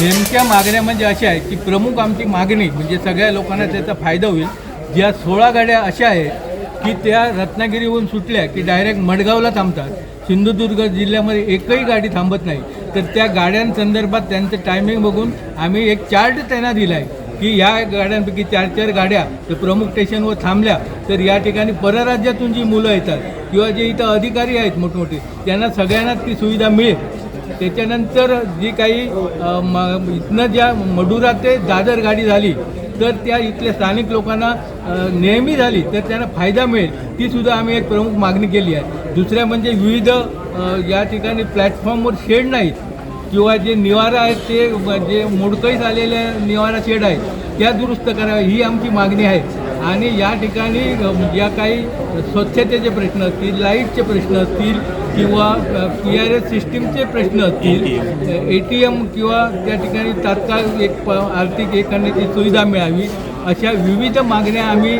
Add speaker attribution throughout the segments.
Speaker 1: नेमक्या मागण्या म्हणजे अशा आहेत की प्रमुख आमची मागणी म्हणजे सगळ्या लोकांना त्याचा फायदा होईल. ज्या सोळा गाड्या अशा आहेत की त्या रत्नागिरीहून सुटल्या की डायरेक्ट मडगावला थांबतात. सिंधुदुर्ग जिल्ह्यामध्ये एकही गाडी थांबत नाही. तर त्या गाड्यांसंदर्भात त्यांचं टायमिंग बघून आम्ही एक चार्ट त्यांना दिला आहे की ह्या गाड्यांपैकी चार चार गाड्या तर प्रमुख स्टेशनवर थांबल्या तर या ठिकाणी परराज्यातून जी मुलं येतात किंवा जे इथं अधिकारी आहेत मोठमोठे त्यांना सगळ्यांनाच ती सुविधा मिळेल. त्याच्यानंतर जी काही इथनं ज्या मडुरा ते दादर गाडी झाली तर त्या इथल्या स्थानिक लोकांना नेहमी झाली तर त्यांना फायदा मिळेल ती सुद्धा आम्ही एक प्रमुख मागणी केली आहे. दुसऱ्या म्हणजे विविध या ठिकाणी प्लॅटफॉर्मवर शेड नाहीत किंवा जे निवारा आहेत ते जे मोडकळीत आलेल्या निवारा शेड आहेत त्या दुरुस्त कराव्या ही आमची मागणी आहे. आणि या ठिकाणी या काही स्वच्छतेचे प्रश्न असतील लाईटचे प्रश्न असतील किंवा पी आर एस सिस्टीमचे प्रश्न असतील ए टी एम किंवा त्या ठिकाणी तात्काळ एक प आर्थिक एक करण्याची सुविधा मिळावी अशा विविध मागण्या आम्ही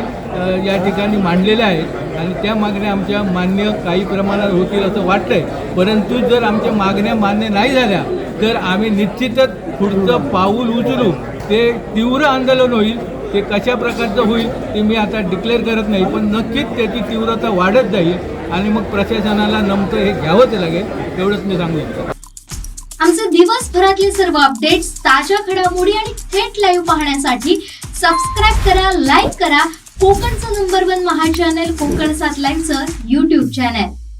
Speaker 1: या ठिकाणी मांडलेल्या आहेत. आणि त्या मागण्या आमच्या मान्य काही प्रमाणात होतील असं वाटतंय. परंतु जर आमच्या मागण्या मान्य नाही झाल्या तर आम्ही निश्चितच पुढचं पाऊल उचलू. ते तीव्र आंदोलन होईल. ते कशा प्रकारचं होईल ते मी आता डिक्लेअर करत नाही पण नक्कीच त्याची तीव्रता वाढत जाईल आणि मग प्रशासनाला नमतं हे घ्यावंच लागेल एवढंच मी सांगू इच्छितो
Speaker 2: आमचे दिवसभरातले सर्व अपडेट्स ताज्या घडामोडी आणि थेट लाईव्ह पाहण्यासाठी सबस्क्राईब करा लाईक करा. कोकणचं नंबर वन महा चॅनल कोकण सात लाईनचं युट्यूब चॅनल